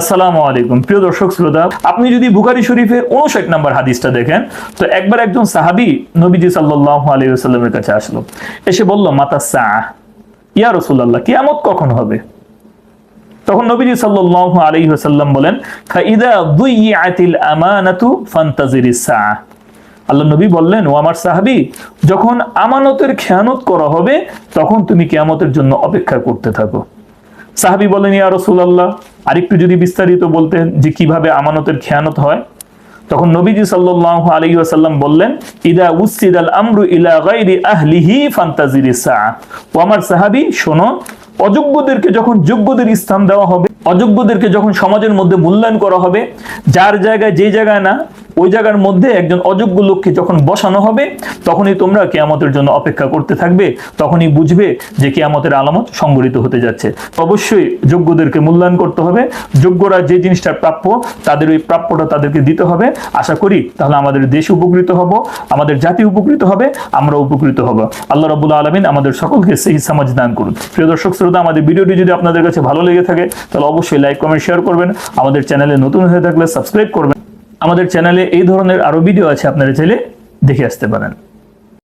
আসসালামু আলাইকুম। প্রিয় দর্শক শ্রোতা, আপনি যদি বুখারি শরীফের উনষাট নম্বর হাদিসটা দেখেন, তো একবার একজন সাহাবি নবীজি সাল্লাহ আলাইসাল্লামের কাছে আসলো। এসে বলল, মাতা সাহ ইয়া রসুল্লাহ কিয়ামত কখন হবে? তখন নবীজি সাল্লাহ বলেন, ফাইদা দুইয়াতিল আমানাতু ফান্তাজিরিস সাআ আল্লাহ নবী বললেন, ও আমার সাহাবী, যখন আমানতের খেয়ানত করা হবে, তখন তুমি কেয়ামতের জন্য অপেক্ষা করতে থাকো। সাহাবী বলেন, ইয়া রাসূলুল্লাহ আরেকটু যদি বিস্তারিত বলতেন যে কীভাবে আমানতের খেয়ানত হয়। তখন নবীজি সাল্লাহ আলী আসাল্লাম বললেন, ইদা উসিদ আল আমরু ইলা গাইরি আহলিহি ফান্তাজির ও আমার সাহাবি, শোনো, অযোগ্যদেরকে যখন যোগ্যদের স্থান দেওয়া হবে, অযোগ্যদেরকে যখন সমাজের মধ্যে মূল্যায়ন করা হবে, যার জায়গায় যে জায়গায় না ওই জায়গার মধ্যে একজন অযোগ্য লোককে যখন বসানো হবে, তখনই তোমরা কেয়ামতের জন্য অপেক্ষা করতে থাকবে, তখনই বুঝবে যে কেয়ামতের আলামত সংগঠিত হতে যাচ্ছে। অবশ্যই যোগ্যদেরকে মূল্যায়ন করতে হবে, যোগ্যরা যে জিনিসটা প্রাপ্য, তাদের ওই প্রাপ্যটা তাদেরকে দিতে হবে। আশা করি তাহলে আমাদের দেশ উপকৃত হব, আমাদের জাতি উপকৃত হবে, আমরা উপকৃত হব। আল্লাহ রবুল্লা আলমিন আমাদের সকলকে সেই সমাজ দান করুন। প্রিয় দর্শক, শ্রোতা, আমাদের ভিডিওটি যদি আপনাদের কাছে ভালো লেগে থাকে, তাহলে অবশ্যই লাইক, কমেন্ট শেয়ার করবেন। আমাদের চ্যানেলে নতুন হয়ে থাকলে সাবস্ক্রাইব করবেন। আমাদের চ্যানেলে এই ধরনের আরও ভিডিও আছে আপনারা চাইলে দেখে আসতে পারেন।